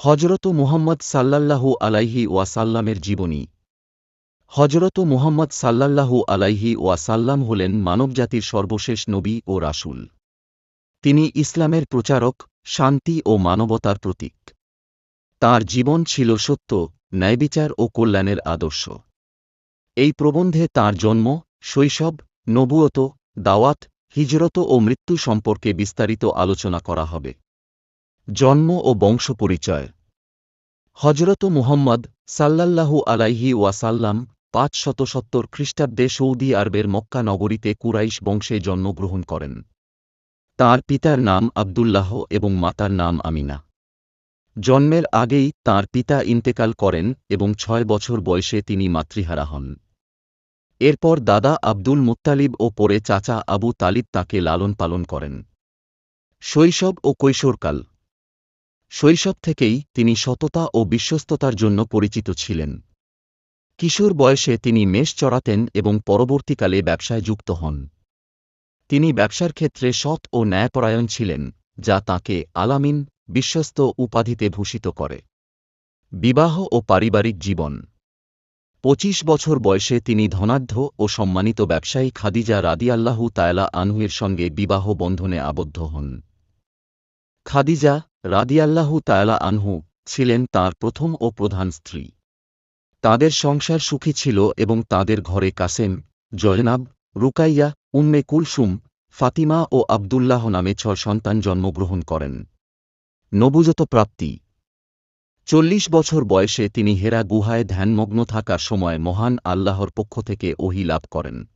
হজরত মুহাম্মদ সাল্লাল্লাহু আলাইহি ওয়াসাল্লামের জীবনী। হজরত মুহাম্মদ সাল্লাল্লাহু আলাইহি ওয়াসাল্লাম হলেন মানবজাতির সর্বশেষ নবী ও রাসূল। তিনি ইসলামের প্রচারক, শান্তি ও মানবতার প্রতীক। তার জীবন ছিল সত্য, ন্যায়বিচার ও কল্যাণের আদর্শ। এই প্রবন্ধে তার জন্ম, শৈশব, নবুয়ত, দাওয়াত, হিজরত ও মৃত্যু সম্পর্কে বিস্তারিত আলোচনা করা হবে। জন্ম ও বংশ পরিচয়। হজরত মুহম্মদ সাল্লাল্লাহু আলাইহি ওয়াসাল্লাম পাঁচ শত সত্তর খ্রিস্টাব্দে সৌদি আরবের মক্কা নগরীতে কুরাইশ বংশে জন্মগ্রহণ করেন। তার পিতার নাম আবদুল্লাহ এবং মাতার নাম আমিনা। জন্মের আগেই তার পিতা ইন্তেকাল করেন এবং ছয় বছর বয়সে তিনি মাতৃহারা হন। এরপর দাদা আব্দুল মুত্তালিব ও পরে চাচা আবু তালিব তাকে লালন পালন করেন। শৈশব ও কৈশোরকাল শৈশব থেকেই তিনি সততা ও বিশ্বস্ততার জন্য পরিচিত ছিলেন। কিশোর বয়সে তিনি মেষ চড়াতেন এবং পরবর্তীকালে ব্যবসায় যুক্ত হন। তিনি ব্যবসার ক্ষেত্রে সৎ ও ন্যায়পরায়ণ ছিলেন, যা তাকে আলামিন, বিশ্বস্ত উপাধিতে ভূষিত করে। বিবাহ ও পারিবারিক জীবন। পঁচিশ বছর বয়সে তিনি ধনাঢ্য ও সম্মানিত ব্যবসায়ী খাদিজা রাদিয়াল্লাহু তায়লা আনহুয়ের সঙ্গে বিবাহ বন্ধনে আবদ্ধ হন। খাদিজা রাদিয়াল্লাহু তায়লা আনহু ছিলেন তার প্রথম ও প্রধান স্ত্রী। তাদের সংসার সুখী ছিল এবং তাদের ঘরে কাসেম, জয়নাব, রুকাইয়া, উম্মে কুলসুম, ফাতিমা ও আবদুল্লাহ নামে ছ সন্তান জন্মগ্রহণ করেন। নবুজত প্রাপ্তি। চল্লিশ বছর বয়সে তিনি হেরা গুহায় ধ্যানমগ্ন থাকার সময় মহান আল্লাহর পক্ষ থেকে ওহি লাভ করেন।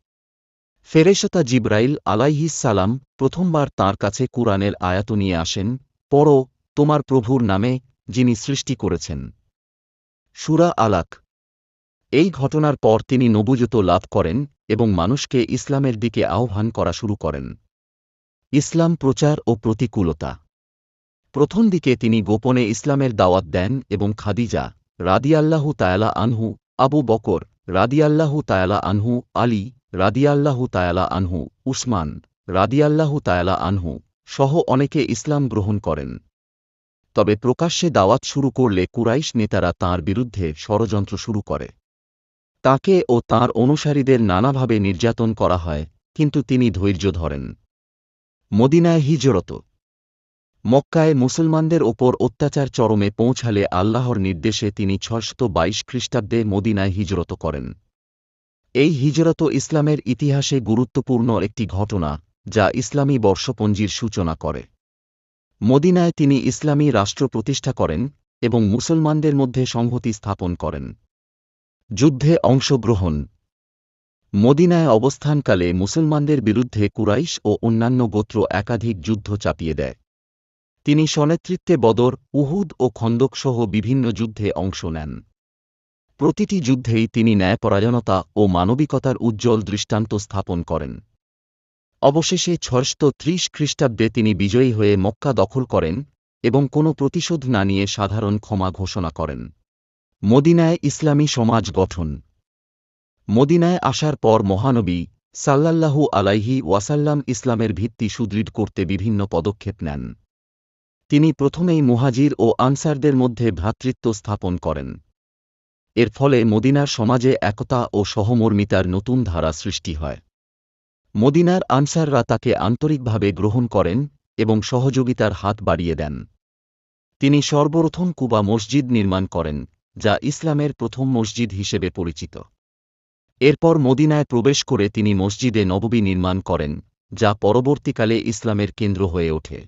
ফেরেশতা জিব্রাইল আলাইহিস সালাম প্রথমবার তাঁর কাছে কুরআনের আয়াত নিয়ে আসেন, পড়ো, তোমার প্রভুর নামে, যিনি সৃষ্টি করেছেন। সুরা আলাক। এই ঘটনার পর তিনি নবুজত লাভ করেন এবং মানুষকে ইসলামের দিকে আহ্বান করা শুরু করেন। ইসলাম প্রচার ও প্রতিকূলতা। প্রথম দিকে তিনি গোপনে ইসলামের দাওয়াত দেন এবং খাদিজা রাদিয়াল্লাহু তায়ালা আনহু, আবু বকর রাদিয়াল্লাহু তায়ালা আনহু, আলী রাদিয়াল্লাহু তায়ালা আনহু, উসমান, রাদিয়াল্লাহু তায়ালা আনহু সহ অনেকে ইসলাম গ্রহণ করেন। তবে প্রকাশ্যে দাওয়াত শুরু করলে কুরাইশ নেতারা তার বিরুদ্ধে ষড়যন্ত্র শুরু করে। তাকে ও তার অনুসারীদের নানাভাবে নির্যাতন করা হয়, কিন্তু তিনি ধৈর্য ধরেন। মদিনায় হিজরত। মক্কায় মুসলমানদের ওপর অত্যাচার চরমে পৌঁছালে আল্লাহর নির্দেশে তিনি ছশত বাইশ খ্রিস্টাব্দে মদিনায় হিজরত করেন। এই হিজরত ইসলামের ইতিহাসে গুরুত্বপূর্ণ একটি ঘটনা, যা ইসলামী বর্ষপঞ্জির সূচনা করে। মদিনায় তিনি ইসলামী রাষ্ট্র প্রতিষ্ঠা করেন এবং মুসলমানদের মধ্যে সংহতি স্থাপন করেন। যুদ্ধে অংশগ্রহণ। মদিনায় অবস্থানকালে মুসলমানদের বিরুদ্ধে কুরাইশ ও অন্যান্য গোত্র একাধিক যুদ্ধ চাপিয়ে দেয়। তিনি স্বনেতৃত্বে বদর, উহুদ ও খন্দকসহ বিভিন্ন যুদ্ধে অংশ নেন। প্রতিটি যুদ্ধেই তিনি ন্যায়পরায়ণতা ও মানবিকতার উজ্জ্বল দৃষ্টান্ত স্থাপন করেন। অবশেষে ছয়শত ত্রিশ খ্রিস্টাব্দে তিনি বিজয়ী হয়ে মক্কা দখল করেন এবং কোনো প্রতিশোধ না নিয়ে সাধারণ ক্ষমা ঘোষণা করেন। মদিনায় ইসলামী সমাজ গঠন। মদিনায় আসার পর মহানবী সাল্লাল্লাহু আলাইহি ওয়াসাল্লাম ইসলামের ভিত্তি সুদৃঢ় করতে বিভিন্ন পদক্ষেপ নেন। তিনি প্রথমেই মুহাজির ও আনসারদের মধ্যে ভ্রাতৃত্ব স্থাপন করেন। এর ফলে মদিনার সমাজে একতা ও সহমর্মিতার নতুন ধারা সৃষ্টি হয়। মদিনার আনসাররা তাকে আন্তরিকভাবে গ্রহণ করেন এবং সহযোগিতার হাত বাড়িয়ে দেন। তিনি সর্বপ্রথম কুবা মসজিদ নির্মাণ করেন, যা ইসলামের প্রথম মসজিদ হিসেবে পরিচিত। এরপর মদিনায় প্রবেশ করে তিনি মসজিদে নববী নির্মাণ করেন, যা পরবর্তীকালে ইসলামের কেন্দ্র হয়ে ওঠে।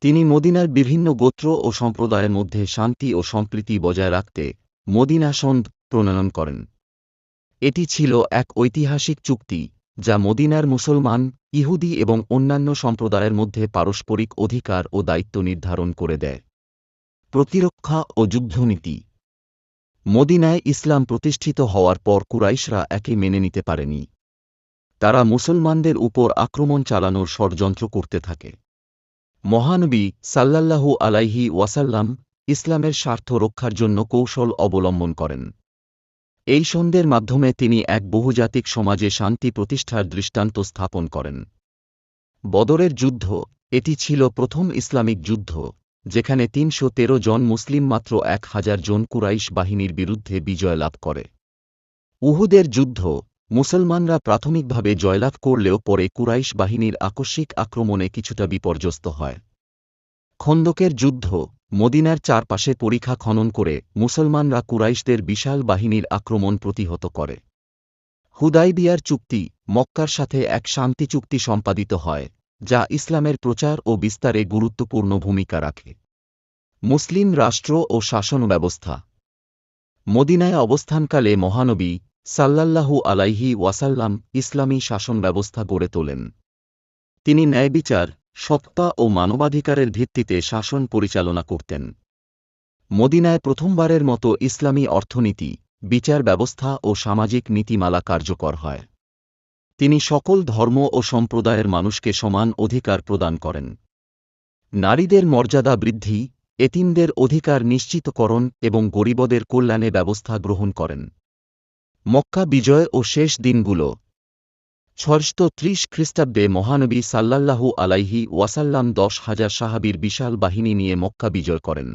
তিনি মদিনার বিভিন্ন গোত্র ও সম্প্রদায়ের মধ্যে শান্তি ও সম্প্রীতি বজায় রাখতে মদিনা প্রণয়ন করেন। এটি ছিল এক ঐতিহাসিক চুক্তি, যা মদিনার মুসলমান, ইহুদি এবং অন্যান্য সম্প্রদায়ের মধ্যে পারস্পরিক অধিকার ও দায়িত্ব নির্ধারণ করে দেয়। প্রতিরক্ষা ও যুদ্ধনীতি। মদিনায় ইসলাম প্রতিষ্ঠিত হওয়ার পর কুরাইশরা একে মেনে নিতে পারেনি। তারা মুসলমানদের উপর আক্রমণ চালানোর ষড়যন্ত্র করতে থাকে। মহানবী সাল্লাল্লাহু আলাইহি ওয়াসাল্লাম ইসলামের স্বার্থ রক্ষার জন্য কৌশল অবলম্বন করেন। এই সন্ধ্যের মাধ্যমে তিনি এক বহুজাতিক সমাজে শান্তি প্রতিষ্ঠার দৃষ্টান্ত স্থাপন করেন। বদরের যুদ্ধ, এটি ছিল প্রথম ইসলামিক যুদ্ধ, যেখানে তিনশো তেরো জন মুসলিম মাত্র এক হাজার জন কুরাইশ বাহিনীর বিরুদ্ধে বিজয় লাভ করে। উহুদের যুদ্ধ, মুসলমানরা প্রাথমিকভাবে জয়লাভ করলেও পরে কুরাইশ বাহিনীর আকস্মিক আক্রমণে কিছুটা বিপর্যস্ত হয়। খন্দকের যুদ্ধ, মদিনার চারপাশে পরীক্ষা খনন করে মুসলমানরা কুরাইশদের বিশাল বাহিনীর আক্রমণ প্রতিহত করে। হুদাইবিয়ার চুক্তি, মক্কার সাথে এক শান্তি চুক্তি সম্পাদিত হয়, যা ইসলামের প্রচার ও বিস্তারে গুরুত্বপূর্ণ ভূমিকা রাখে। মুসলিম রাষ্ট্র ও শাসন ব্যবস্থা। মদিনায় অবস্থানকালে মহানবী সাল্লাল্লাহু আলাইহি ওয়াসাল্লাম ইসলামী শাসন ব্যবস্থা গড়ে তোলেন। তিনি ন্যায়বিচার সত্তা ও মানবাধিকারের ভিত্তিতে শাসন পরিচালনা করতেন। মদিনায় প্রথমবারের মতো ইসলামী অর্থনীতি, বিচার ব্যবস্থা ও সামাজিক নীতিমালা কার্যকর হয়। তিনি সকল ধর্ম ও সম্প্রদায়ের মানুষকে সমান অধিকার প্রদান করেন। নারীদের মর্যাদা বৃদ্ধি, এতিমদের অধিকার নিশ্চিতকরণ এবং গরিবদের কল্যাণে ব্যবস্থা গ্রহণ করেন। মক্কা বিজয় ও শেষ দিনগুলো ছয়শত ত্রিশ খ্রিস্টাব্দে মহানবী সাল্লাল্লাহু আলাইহি ওয়াসাল্লাম দশ হাজার সাহাবীর বিশাল বাহিনী নিয়ে মক্কা বিজয় করেন।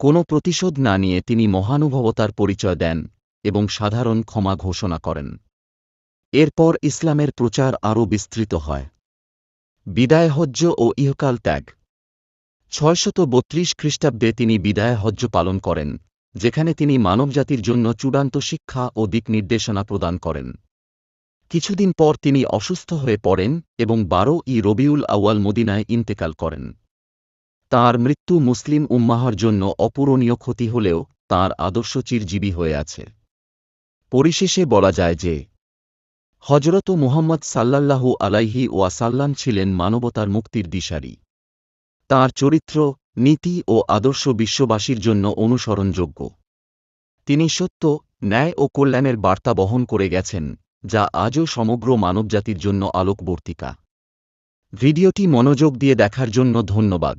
কোনো প্রতিশোধ না নিয়ে তিনি মহানুভবতার পরিচয় দেন এবং সাধারণ ক্ষমা ঘোষণা করেন। এরপর ইসলামের প্রচার আরও বিস্তৃত হয়। বিদায় হজ্জ ও ইহকাল ত্যাগ। ছয়শত বত্রিশ খ্রিস্টাব্দে তিনি বিদায় হজ্জ পালন করেন, যেখানে তিনি মানবজাতির জন্য চূড়ান্ত শিক্ষা ও দিক নির্দেশনা প্রদান করেন। কিছুদিন পর তিনি অসুস্থ হয়ে পড়েন এবং বারো ই রবিউল আউয়াল মদিনায় ইন্তেকাল করেন। তার মৃত্যু মুসলিম উম্মাহর জন্য অপূরণীয় ক্ষতি হলেও তার আদর্শ চিরজীবী হয়ে আছে। পরিশেষে বলা যায় যে হজরত মুহাম্মদ সাল্লাল্লাহু আলাইহি ওয়াসাল্লাম ছিলেন মানবতার মুক্তির দিশারি। তাঁর চরিত্র, নীতি ও আদর্শ বিশ্ববাসীর জন্য অনুসরণযোগ্য। তিনি সত্য, ন্যায় ও কল্যাণের বার্তা বহন করে গেছেন। যা আজও সমগ্র মানবজাতির জন্য আলোকবর্তিকা। ভিডিওটি মনোযোগ দিয়ে দেখার জন্য ধন্যবাদ।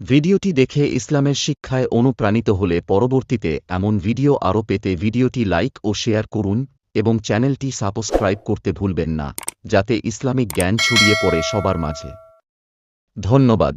ভিডিওটি দেখে ইসলামের শিক্ষায় অনুপ্রাণিত হলে পরবর্তীতে এমন ভিডিও আরও পেতে ভিডিওটি লাইক ও শেয়ার করুন এবং চ্যানেলটি সাবস্ক্রাইব করতে ভুলবেন না, যাতে ইসলামিক জ্ঞান ছড়িয়ে পড়ে সবার মাঝে। ধন্যবাদ।